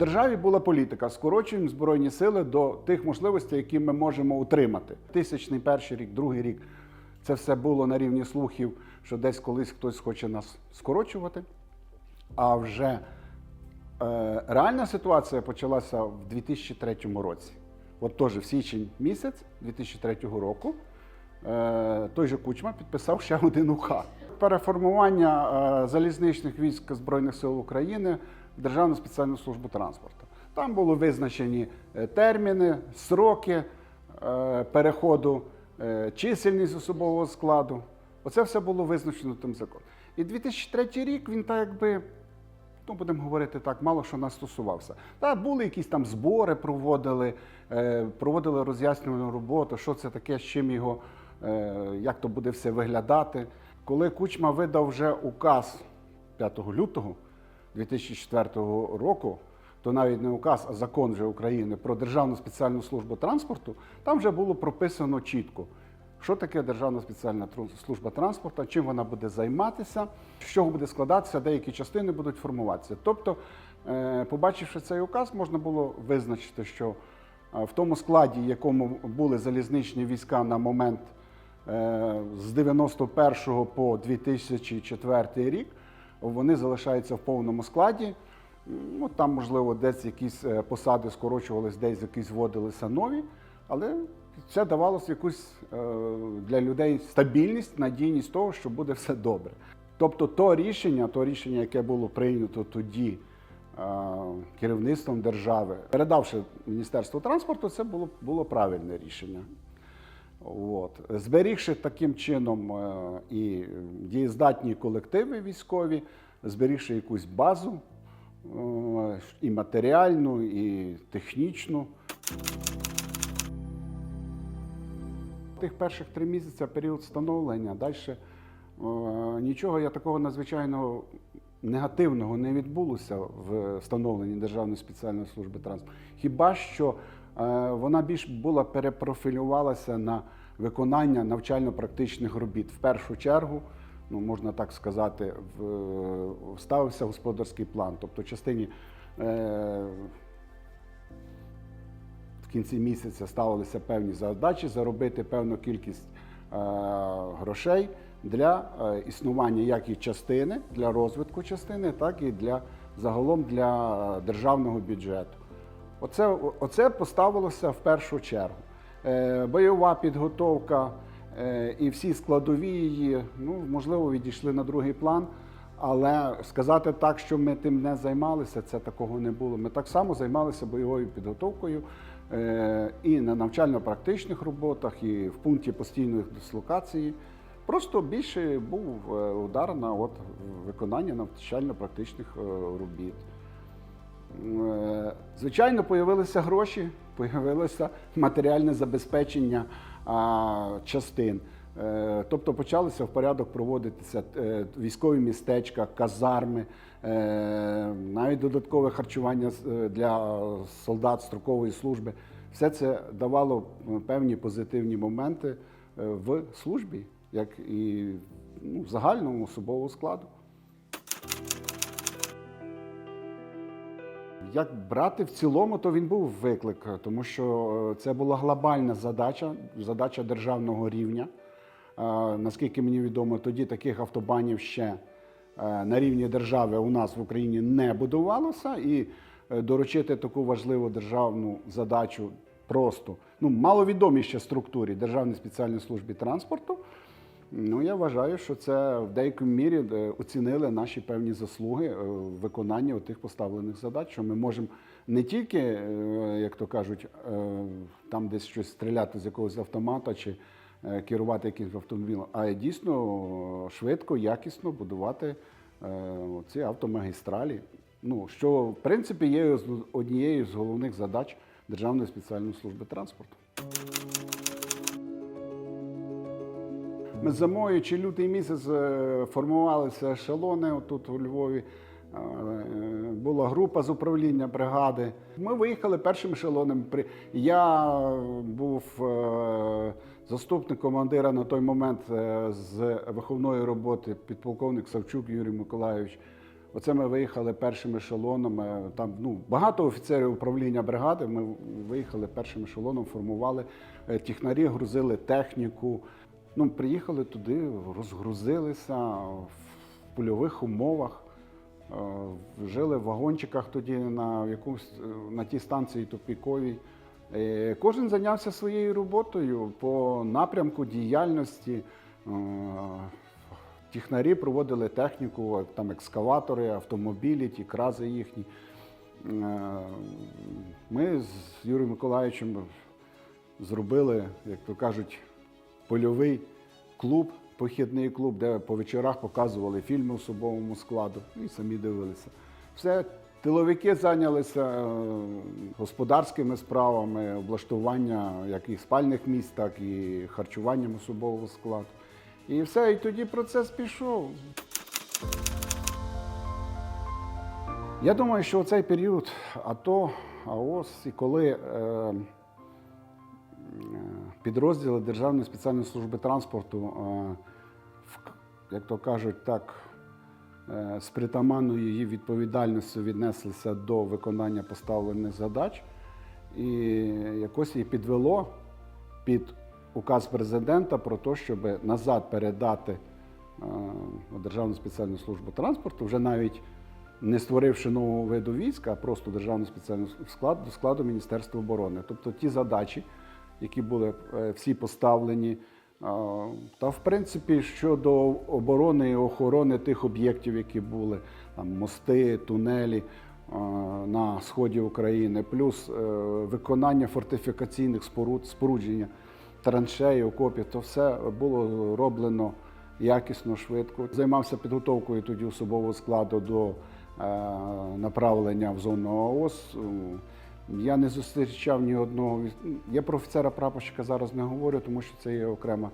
державі була політика. Скорочуємо збройні сили до тих можливостей, які ми можемо утримати. Тисячний перший рік, другий рік це все було на рівні слухів, що десь колись хтось хоче нас скорочувати. А вже е, реальна ситуація почалася в 2003 році. От теж в січень місяць 2003 року е, той же Кучма підписав ще один указ. Переформування е, залізничних військ Збройних сил України Державну спеціальну службу транспорту. Там були визначені е, терміни, сроки е, переходу, е, чисельність особового складу. Оце все було визначено тим законом. І 2003 рік він так якби ну, будемо говорити так, мало що нас стосувався. Так, були якісь там збори, проводили, проводили роз'яснювальну роботу, що це таке, з чим його, як то буде все виглядати. Коли Кучма видав вже указ 5 лютого 2004 року, то навіть не указ, а закон вже України про Державну спеціальну службу транспорту, там вже було прописано чітко. Що таке Державна спеціальна служба транспорту, чим вона буде займатися, з чого буде складатися, деякі частини будуть формуватися. Тобто, е, побачивши цей указ, можна було визначити, що е, в тому складі, якому були залізничні війська на момент е, з 91 по 2004 рік, вони залишаються в повному складі. Ну, там, можливо, десь якісь е, посади скорочувались, десь якісь вводилися нові, але це давалося якусь е, для людей стабільність, надійність того, що буде все добре. Тобто, то рішення, то рішення, яке було прийнято тоді е, керівництвом держави, передавши Міністерству транспорту, це було, було правильне рішення. От. Зберігши таким чином е, і дієздатні колективи військові, зберігши якусь базу е, і матеріальну, і технічну. Тих перших три місяці період становлення, далі нічого я такого надзвичайного негативного не відбулося в встановленні Державної спеціальної служби транспорту. Хіба що е, вона більш була перепрофілювалася на виконання навчально-практичних робіт. В першу чергу, ну можна так сказати, в, ставився господарський план, тобто частині. Е, в кінці місяця ставилися певні задачі заробити певну кількість е, грошей для е, існування як і частини, для розвитку частини, так і для загалом для е, державного бюджету. Оце, оце поставилося в першу чергу. Е, бойова підготовка е, і всі складові її, ну, можливо, відійшли на другий план. Але сказати так, що ми тим не займалися, це такого не було. Ми так само займалися бойовою підготовкою е, і на навчально-практичних роботах, і в пункті постійної дислокації. Просто більше був удар на от, виконання навчально-практичних робіт. Е, Звичайно, появилися гроші, появилося матеріальне забезпечення частин. Е, Тобто почалися в порядок проводитися е, військові містечка, казарми, навіть додаткове харчування для солдат строкової служби. Все це давало певні позитивні моменти в службі, як і ну, в загальному особового складу. Як брати в цілому, то він був виклик, тому що е, це була глобальна задача, задача державного рівня. Е, Наскільки мені відомо, тоді таких автобанів ще е, на рівні держави у нас в Україні не будувалося, і доручити таку важливу державну задачу просто ну, маловідомій ще структурі Державної спеціальної служби транспорту. Ну, я вважаю, що це в деякій мірі е, оцінили наші певні заслуги е, в виконанні тих поставлених задач, що ми можемо не тільки, е, як то кажуть, там десь щось стріляти з якогось автомата чи керувати якимось автомобілем, а дійсно швидко, якісно будувати ці автомагістралі. Ну, що в принципі є однією з головних задач Державної спеціальної служби транспорту. Ми зимою чи лютий місяць е, формувалися ешелони тут у Львові. Е, Була група з управління бригади. Ми виїхали першим ешелоном. Я був е, заступник командира на той момент з виховної роботи підполковник Савчук Юрій Миколайович. Оце ми виїхали першим ешелоном. Там ну, багато офіцерів управління бригади. Ми виїхали першим ешелоном, формували технарі, грузили техніку. Ну, приїхали туди, розгрузилися в польових умовах. Е, Жили в вагончиках тоді на якомусь е, на тій станції тупіковій. Е, Кожен зайнявся своєю роботою по напрямку діяльності. Технарі проводили техніку, там екскаватори, автомобілі, ті крази їхні. Ми з Юрієм Миколаївичем зробили, як то кажуть, польовий клуб, похідний клуб, де по вечорах показували фільми особовому складу і самі дивилися. Все, тиловики зайнялися е, господарськими справами, облаштування як і спальних місць, так і харчуванням особового складу. І все, і тоді процес пішов. Я думаю, що цей період АТО, АОС, і коли е, підрозділи Державної спеціальної служби транспорту, е, як то кажуть, так, е, з притаманною її відповідальністю віднеслися до виконання поставлених задач, і якось її підвело під указ президента про те, щоб назад передати е, Державну спеціальну службу транспорту, вже навіть не створивши нового виду війська, а просто державну спеціальну склад до складу Міністерства оборони. Тобто ті задачі, які були е, всі поставлені. Та в принципі щодо оборони і охорони тих об'єктів, які були там мости, тунелі на сході України, плюс е, виконання фортифікаційних споруд, спорудження траншеї, окопів, то все було роблено якісно, швидко. Займався підготовкою тоді особового складу до е, направлення в зону АОС. Я не зустрічав ні одного. Я про офіцера прапорщика зараз не говорю, тому що це є окрема,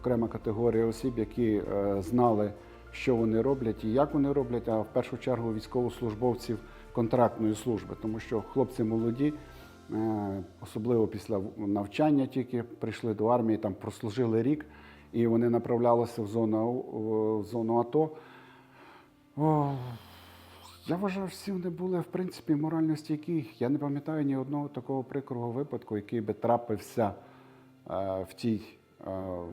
окрема категорія осіб, які е, знали, що вони роблять і як вони роблять, а в першу чергу військовослужбовців контрактної служби, тому що хлопці молоді, е, особливо після навчання тільки прийшли до армії, там прослужили рік, і вони направлялися в зону, в зону АТО. О, я вважаю, всі вони були в принципі морально стійкі. Я не пам'ятаю ні одного такого прикрого випадку, який би трапився е, в тій е,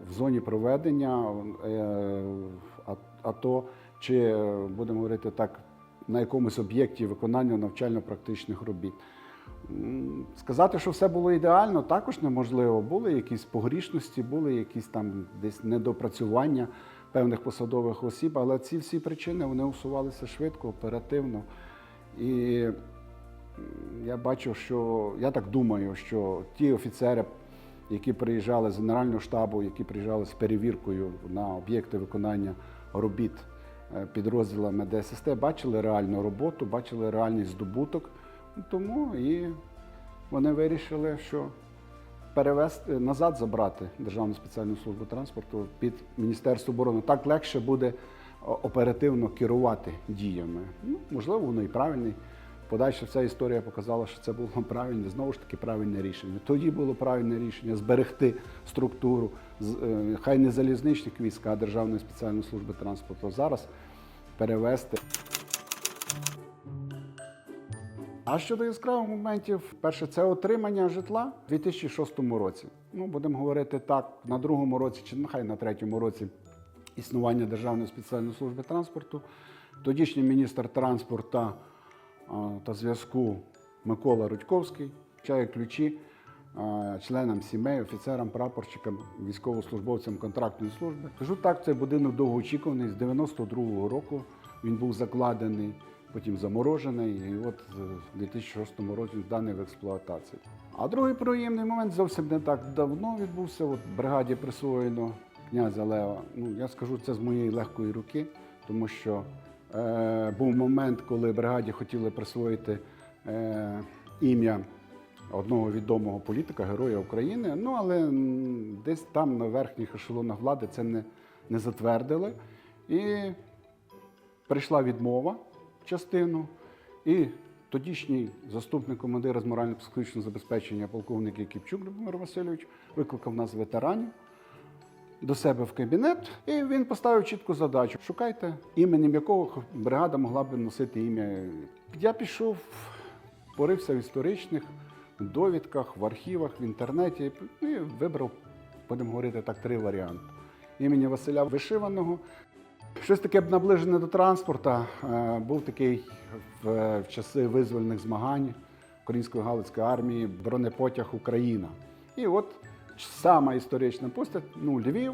в зоні проведення е, а- АТО, чи будемо говорити так, на якомусь об'єкті виконання навчально-практичних робіт. Сказати, що все було ідеально, також неможливо. Були якісь погрішності, були якісь там десь недопрацювання певних посадових осіб, але ці всі причини вони усувалися швидко, оперативно. І я бачу, що я так думаю, що ті офіцери, які приїжджали з Генерального штабу, які приїжджали з перевіркою на об'єкти виконання робіт е, підрозділами ДССТ, бачили реальну роботу, бачили реальний здобуток. Тому і вони вирішили, що перевести назад забрати Державну спеціальну службу транспорту під Міністерство оборони. Так легше буде оперативно керувати діями. Ну, можливо, воно і правильне. Подальша вся історія показала, що це було правильне, знову ж таки правильне рішення. Тоді було правильне рішення зберегти структуру, е, хай не залізничних військ, а Державної спеціальної служби транспорту. Зараз перевести. А щодо яскравих моментів, перше, це отримання житла у 2006 році. Ну, будемо говорити так, на другому році, чи нехай на третьому році існування Державної спеціальної служби транспорту. Тодішній міністр транспорту та зв'язку Микола Рудьковський вчає ключі членам сімей, офіцерам, прапорщикам, військовослужбовцям контрактної служби. Кажу так, цей будинок довгоочікуваний. З 92-го року він був закладений, потім заморожений, і от в 2006 році зданий в експлуатацію. А другий приємний момент зовсім не так давно відбувся. От бригаді присвоєно князя Лева. Ну, я скажу це з моєї легкої руки, тому що е, був момент, коли бригаді хотіли присвоїти е, ім'я одного відомого політика, героя України. Ну, але десь там на верхніх ешелонах влади це не, не затвердили. І прийшла відмова частину, і тодішній заступник командира з морально-психологічного забезпечення полковник Кіпчук Любомир Васильович викликав нас ветеранів до себе в кабінет, і він поставив чітку задачу: шукайте іменем якого бригада могла б носити ім'я. Я пішов, порився в історичних довідках, в архівах, в інтернеті і вибрав, будемо говорити так, три варіанти. Імені Василя Вишиваного. Щось таке б наближене до транспорту. Е, Був такий в, часи визвольних змагань Української Галицької армії бронепотяг Україна. І от сама історична постать, ну, Львів,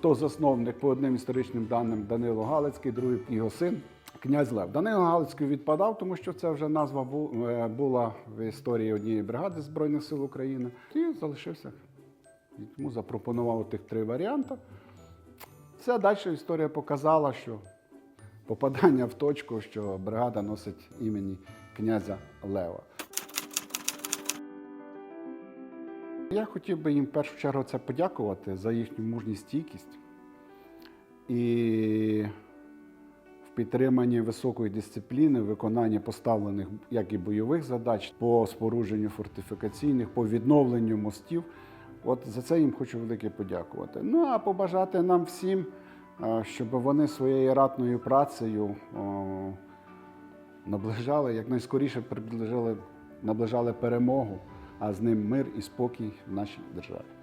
то засновник по одним історичним даним Данило Галицький, другий його син, князь Лев. Данило Галицький відпадав, тому що це вже назва е, була в історії однієї бригади Збройних сил України. І залишився. Тому запропонував тих три варіанти. Це далі історія показала, що попадання в точку, що бригада носить імені князя Лева. Я хотів би їм в першу чергу це подякувати за їхню мужність стійкість і в підтриманні високої дисципліни, виконання поставлених як і бойових задач по спорудженню фортифікаційних, по відновленню мостів. От за це їм хочу велике подякувати. Ну а побажати нам всім, е, щоб вони своєю ратною працею наближали, якнайскоріше наближали перемогу, а з ним мир і спокій в нашій державі.